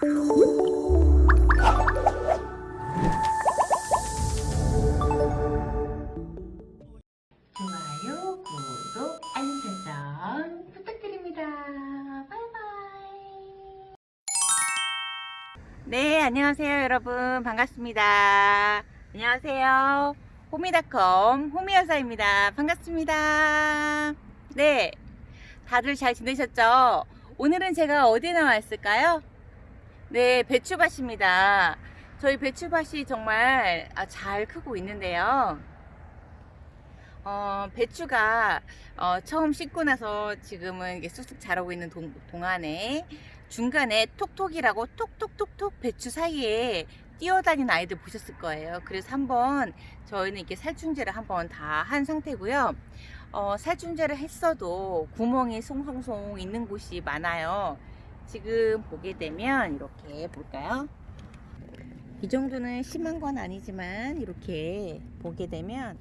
좋아요, 구독, 알림 설정 부탁드립니다. 바이바이. 네, 안녕하세요, 여러분. 반갑습니다. 안녕하세요. 호미닷컴 호미 여사입니다. 반갑습니다. 네, 다들 잘 지내셨죠? 오늘은 제가 어디에 나와 있을까요? 네, 배추밭입니다. 저희 배추밭이 정말 아, 잘 크고 있는데요. 어, 배추가 어, 처음 씻고 나서 지금은 이게 쑥쑥 자라고 있는 동, 동안에 중간에 톡톡이라고 톡톡톡톡 배추 사이에 뛰어다니는 아이들 보셨을 거예요. 그래서 한번 저희는 이렇게 살충제를 한번 다 한 상태고요. 어, 살충제를 했어도 구멍이 송송송 있는 곳이 많아요. 지금 보게 되면 이렇게 볼까요? 이 정도는 심한 건 아니지만 이렇게 보게 되면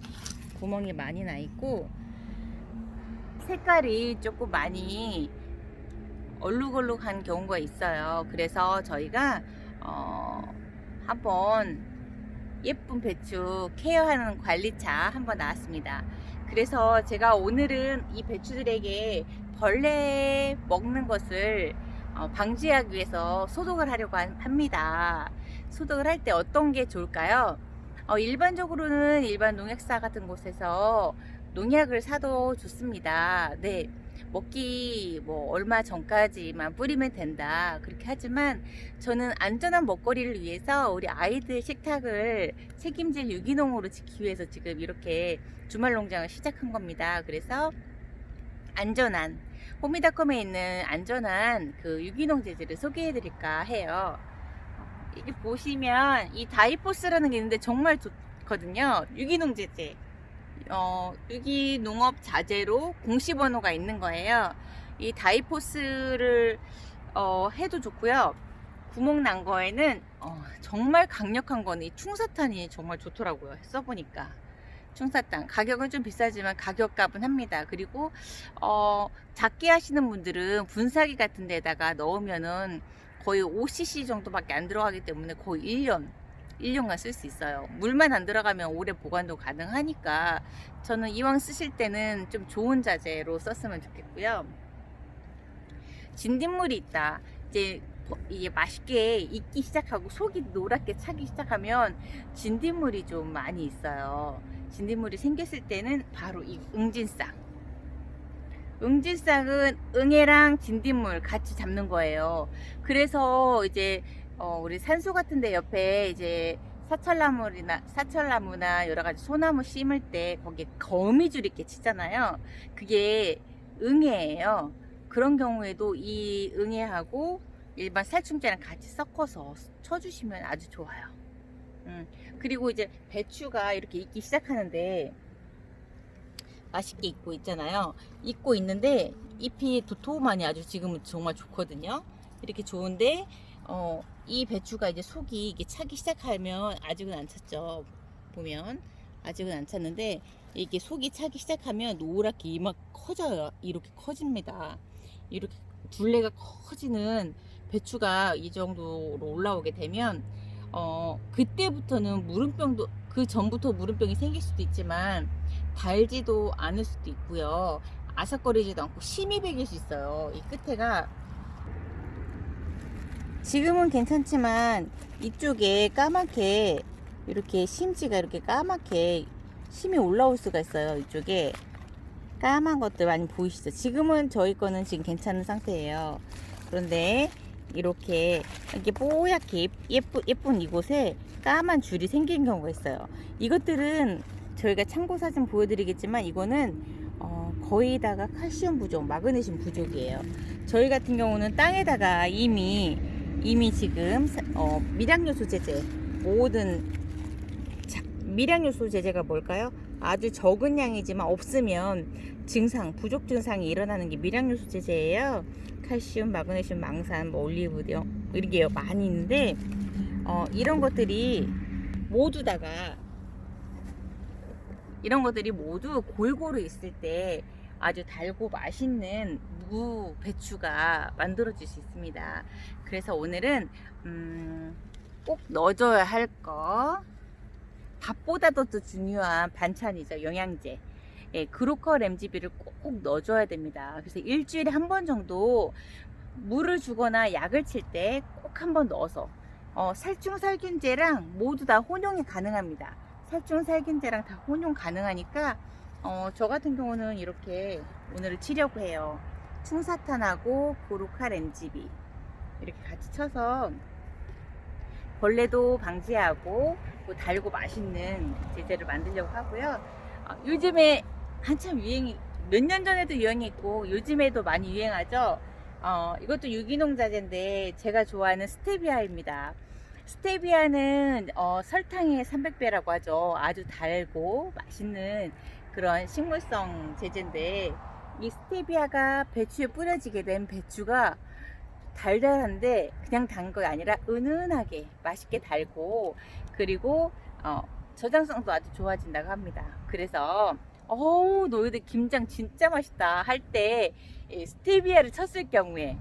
구멍이 많이 나 있고 색깔이 조금 많이 얼룩얼룩한 경우가 있어요. 그래서 저희가 어, 한번 예쁜 배추 케어하는 관리차 한번 나왔습니다. 그래서 제가 오늘은 이 배추들에게 벌레 먹는 것을 어, 방지하기 위해서 소독을 하려고 한- 합니다. 소독을 할 때 어떤 게 좋을까요? 어, 일반적으로는 일반 농약사 같은 곳에서 농약을 사도 좋습니다. 네. 먹기 뭐 얼마 전까지만 뿌리면 된다. 그렇게 하지만 저는 안전한 먹거리를 위해서 우리 아이들 식탁을 책임질 유기농으로 지키기 위해서 지금 이렇게 주말 농장을 시작한 겁니다. 그래서 안전한 호미닷컴에 있는 안전한 그 유기농 재질을 소개해 드릴까 해요. 이게 보시면 이 다이포스라는 게 있는데 정말 좋거든요. 유기농 제재. 어, 유기농업 자재로 공시번호가 있는 거예요. 이 다이포스를 어, 해도 좋고요. 구멍 난 거에는 어, 정말 강력한 거는 이 충사탄이 정말 좋더라고요. 써보니까. 충사탄. 가격은 좀 비싸지만 가격값은 합니다. 그리고 어, 작게 하시는 분들은 분사기 같은 데다가 넣으면은 거의 5cc 정도밖에 안 들어가기 때문에 거의 1년, 1년간 쓸 수 있어요. 물만 안 들어가면 오래 보관도 가능하니까 저는 이왕 쓰실 때는 좀 좋은 자재로 썼으면 좋겠고요. 진딧물이 있다. 이제 버- 이게 맛있게 익기 시작하고 속이 노랗게 차기 시작하면 진딧물이 좀 많이 있어요. 진딧물이 생겼을 때는 바로 이 응진쌍. 응진쌍은 응애랑 진딧물 같이 잡는 거예요. 그래서 이제 어, 우리 산소 같은 데 옆에 이제 사철나무나 사철나무나 여러 가지 소나무 심을 때 거기에 거미줄 이렇게 치잖아요. 그게 응애예요. 그런 경우에도 이 응애하고 일반 살충제랑 같이 섞어서 쳐주시면 아주 좋아요. 음, 그리고 이제 배추가 이렇게 익기 시작하는데 맛있게 익고 있잖아요. 익고 있는데 잎이 도톰하니 아주 지금은 정말 좋거든요. 이렇게 좋은데 어, 이 배추가 이제 속이 이게 차기 시작하면 아직은 안 찼죠. 보면 아직은 안 찼는데 이게 속이 차기 시작하면 노랗게 이막 커져요. 이렇게 커집니다. 이렇게 둘레가 커지는 배추가 이 정도로 올라오게 되면 어, 그때부터는 물음병도 그 전부터 물음병이 생길 수도 있지만 달지도 않을 수도 있고요. 아삭거리지도 않고 심이 배길 수 있어요. 이 끝에가 지금은 괜찮지만 이쪽에 까맣게 이렇게 심지가 이렇게 까맣게 심이 올라올 수가 있어요. 이쪽에 까만 것들 많이 보이시죠? 지금은 저희 거는 지금 괜찮은 상태예요. 그런데 이렇게 이렇게 뽀얗게 예쁜 예쁜 이곳에 까만 줄이 생긴 경우가 있어요. 이것들은 저희가 참고 사진 보여드리겠지만 이거는 어, 거의 다가 칼슘 부족, 마그네슘 부족이에요. 저희 같은 경우는 땅에다가 이미 이미 지금 사- 어, 미량요소 제제 모든 자, 미량요소 제제가 뭘까요? 아주 적은 양이지만 없으면 증상 부족 증상이 일어나는 게 미량요소 제제예요. 칼슘, 마그네슘, 망산, 뭐 올리브유 이렇게 많이 있는데 어, 이런 것들이 모두 다가 이런 것들이 모두 골고루 있을 때 아주 달고 맛있는 무 배추가 만들어질 수 있습니다. 그래서 오늘은 음, 꼭 넣어줘야 할 거 밥보다도 더 중요한 반찬이죠 영양제. 예, 그로커 램지비를 꼭 넣어줘야 됩니다. 그래서 일주일에 한 번 정도 물을 주거나 약을 칠 때 꼭 한 번 넣어서 어, 살충살균제랑 모두 다 혼용이 가능합니다. 살충살균제랑 다 혼용 가능하니까 어, 저 같은 경우는 이렇게 오늘을 치려고 해요. 충사탄하고 고루카 렌지비 이렇게 같이 쳐서 벌레도 방지하고 또 달고 맛있는 제재를 만들려고 하고요. 어, 요즘에 한참 유행이 몇 년 전에도 유행했고 요즘에도 많이 유행하죠. 어, 이것도 유기농 자재인데 제가 좋아하는 스테비아입니다. 스테비아는 어, 설탕의 300배라고 하죠. 아주 달고 맛있는 그런 식물성 제재인데 이 스테비아가 배추에 뿌려지게 된 배추가 달달한데 그냥 단 거 아니라 은은하게 맛있게 달고 그리고 어, 저장성도 아주 좋아진다고 합니다. 그래서 어우 너희들 김장 진짜 맛있다 할 때 스테비아를 쳤을 경우에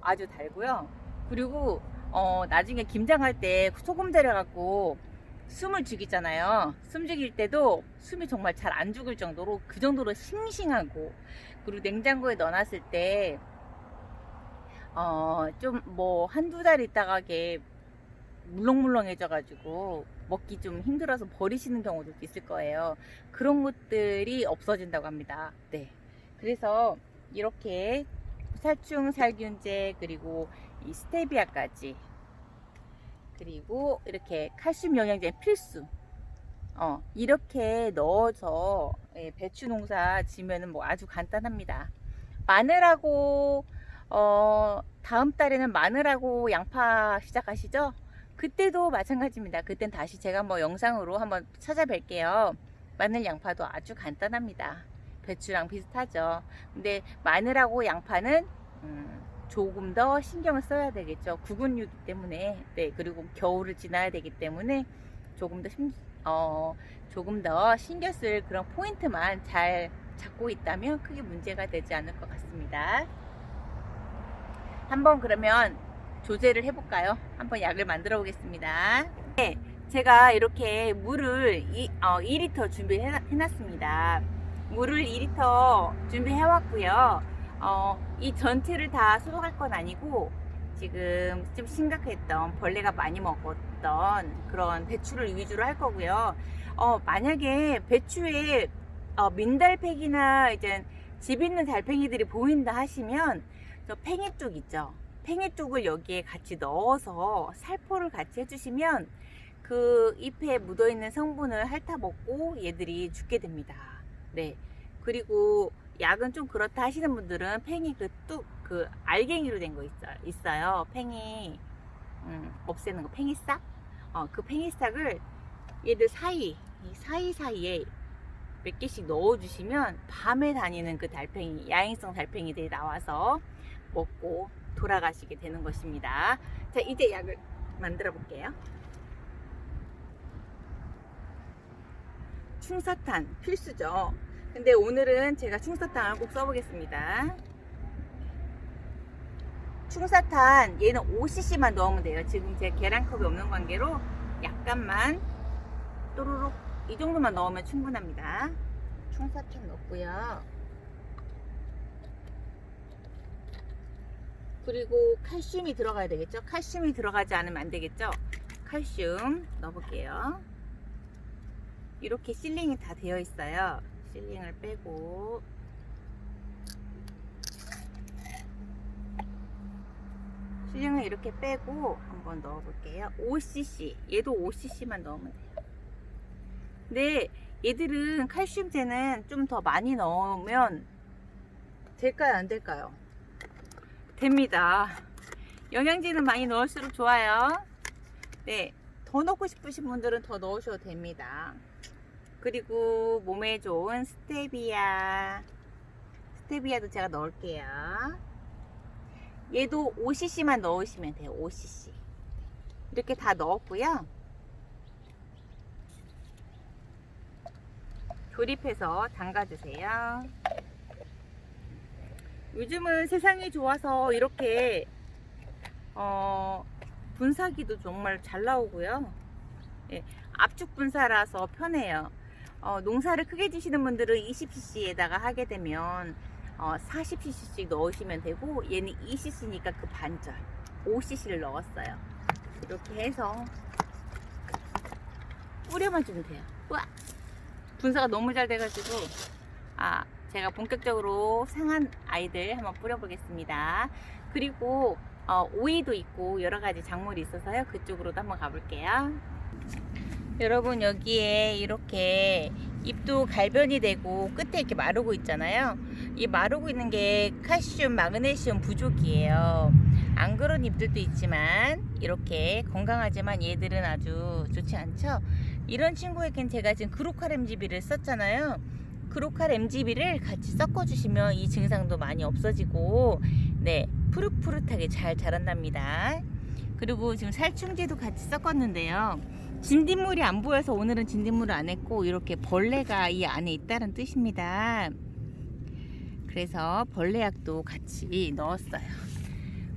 아주 달고요. 그리고 어, 나중에 김장할 때 소금 들여갖고 숨을 죽이잖아요. 숨 죽일 때도 숨이 정말 잘 안 죽을 정도로 그 정도로 싱싱하고 그리고 냉장고에 넣어놨을 때 어, 좀 뭐 한두 달 있다가 게 물렁물렁해져가지고 먹기 좀 힘들어서 버리시는 경우도 있을 거예요. 그런 것들이 없어진다고 합니다. 네. 그래서 이렇게 살충 살균제 그리고 이 스테비아까지 그리고 이렇게 칼슘 영양제 필수 어, 이렇게 넣어서 예, 배추 농사 지면은 뭐 아주 간단합니다. 마늘하고 어, 다음 달에는 마늘하고 양파 시작하시죠? 그때도 마찬가지입니다. 그땐 다시 제가 뭐 영상으로 한번 찾아뵐게요. 마늘 양파도 아주 간단합니다. 배추랑 비슷하죠. 근데 마늘하고 양파는 음, 조금 더 신경을 써야 되겠죠. 구근류이기 때문에 네 그리고 겨울을 지나야 되기 때문에 조금 더 심, 어, 조금 더 신경 쓸 그런 포인트만 잘 잡고 있다면 크게 문제가 되지 않을 것 같습니다. 한번 그러면 조제를 해볼까요? 한번 약을 만들어 보겠습니다. 네, 제가 이렇게 물을 이, 어, 2리터 준비해놨습니다. 물을 2리터 준비해왔고요. 어, 이 전체를 다 소독할 건 아니고 지금 좀 심각했던 벌레가 많이 먹었던 그런 배추를 위주로 할 거고요. 어, 만약에 배추에 어, 민달팽이나 이제 집 있는 달팽이들이 보인다 하시면 저 팽이 쪽 있죠. 팽이 쪽을 여기에 같이 넣어서 살포를 같이 해주시면 그 잎에 묻어 있는 성분을 핥아 먹고 얘들이 죽게 됩니다. 네. 그리고 약은 좀 그렇다 하시는 분들은 팽이 그 뚝 그 알갱이로 된 거 있어요. 팽이 음, 없애는 거 팽이 싹. 어, 그 팽이 싹을 얘들 사이 이 사이 사이에 몇 개씩 넣어주시면 밤에 다니는 그 달팽이 야행성 달팽이들이 나와서 먹고 돌아가시게 되는 것입니다. 자 이제 약을 만들어 볼게요. 충사탄 필수죠. 근데 오늘은 제가 충사탄을 꼭 써보겠습니다. 충사탄 얘는 5cc만 넣으면 돼요. 지금 제 계란컵이 없는 관계로 약간만 이 정도만 넣으면 충분합니다. 충사탄 넣고요. 그리고 칼슘이 들어가야 되겠죠? 칼슘이 들어가지 않으면 안 되겠죠? 칼슘 넣어볼게요. 이렇게 실링이 다 되어 있어요. 실링을 빼고 실링을 이렇게 빼고 한번 넣어볼게요. 5cc 얘도 5cc만 넣으면 돼요. 근데 얘들은 칼슘제는 좀 더 많이 넣으면 될까요? 안 될까요? 됩니다. 영양제는 많이 넣을수록 좋아요. 네, 더 넣고 싶으신 분들은 더 넣으셔도 됩니다. 그리고 몸에 좋은 스테비아. 스테비아도 제가 넣을게요. 얘도 5cc만 넣으시면 돼요. 5cc. 이렇게 다 넣었고요. 조립해서 담가주세요. 요즘은 세상이 좋아서 이렇게 어, 분사기도 정말 잘 나오고요. 예, 압축 분사라서 편해요. 어, 농사를 크게 지시는 분들은 20cc에다가 하게 되면 어, 40cc씩 넣으시면 되고 얘는 2cc니까 그 반절 5cc를 넣었어요. 이렇게 해서 뿌려만 주면 돼요. 와 분사가 너무 잘 돼가지고 아 제가 본격적으로 상한 아이들 한번 뿌려보겠습니다. 그리고 어, 오이도 있고 여러 가지 작물이 있어서요. 그쪽으로도 한번 가볼게요. 여러분 여기에 이렇게 잎도 갈변이 되고 끝에 이렇게 마르고 있잖아요. 이 마르고 있는 게 칼슘, 마그네슘 부족이에요. 안 그런 잎들도 있지만 이렇게 건강하지만 얘들은 아주 좋지 않죠. 이런 친구에겐 제가 지금 그로칼 MGB를 썼잖아요. 그로칼 MGB를 같이 섞어주시면 이 증상도 많이 없어지고 네 푸릇푸릇하게 잘 자란답니다. 그리고 지금 살충제도 같이 섞었는데요. 진딧물이 안 보여서 오늘은 진딧물을 안 했고 이렇게 벌레가 이 안에 있다는 뜻입니다. 그래서 벌레약도 같이 넣었어요.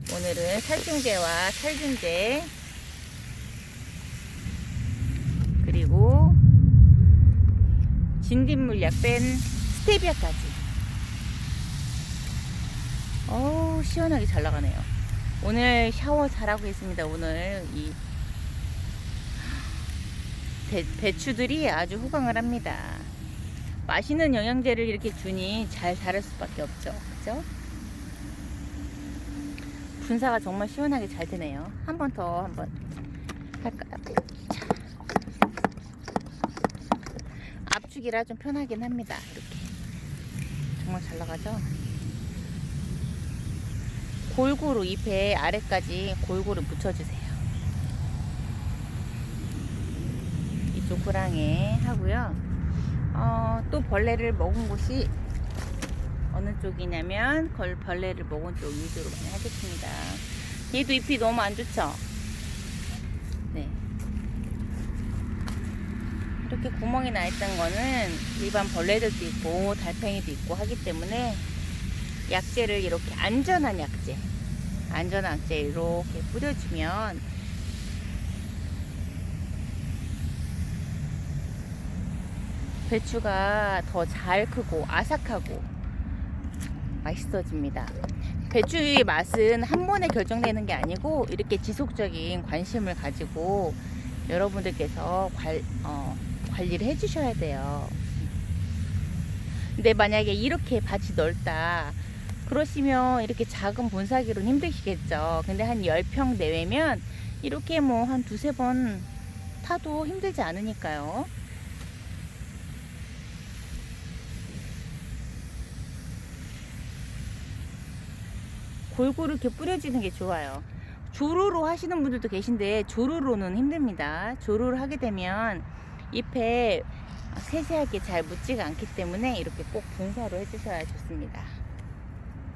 오늘은 살충제와 살균제 그리고 진딧물약 뺀 스테비아까지. 어우 시원하게 잘 나가네요. 오늘 샤워 잘하고 있습니다. 오늘 이 배, 배추들이 아주 호강을 합니다. 맛있는 영양제를 이렇게 주니 잘 자랄 수밖에 없죠. 그죠? 분사가 정말 시원하게 잘 되네요. 한 번 더 한번 할까요? 자. 압 축이라 좀 편하긴 합니다. 이렇게 정말 잘 나가죠? 골고루 잎에 아래까지 골고루 묻혀주세요. 이쪽 고랑에 하고요. 어, 또 벌레를 먹은 곳이 어느 쪽이냐면 걸 벌레를 먹은 쪽 위주로 많이 하겠습니다. 얘도 잎이 너무 안 좋죠? 네. 이렇게 구멍이 나 있던 거는 일반 벌레들도 있고 달팽이도 있고 하기 때문에 약재를 이렇게 안전한 약재, 안전한 약재 이렇게 뿌려주면 배추가 더 잘 크고 아삭하고 맛있어집니다. 배추의 맛은 한 번에 결정되는 게 아니고 이렇게 지속적인 관심을 가지고 여러분들께서 관, 어, 관리를 해주셔야 돼요. 근데 만약에 이렇게 밭이 넓다 그러시면 이렇게 작은 본사기로는 힘드시겠죠. 근데 한 10평 내외면 이렇게 뭐 한 두세 번 타도 힘들지 않으니까요. 골고루 이렇게 뿌려지는 게 좋아요. 조루로 하시는 분들도 계신데 조루로는 힘듭니다. 조루를 하게 되면 잎에 세세하게 잘 묻지가 않기 때문에 이렇게 꼭 분사로 해주셔야 좋습니다.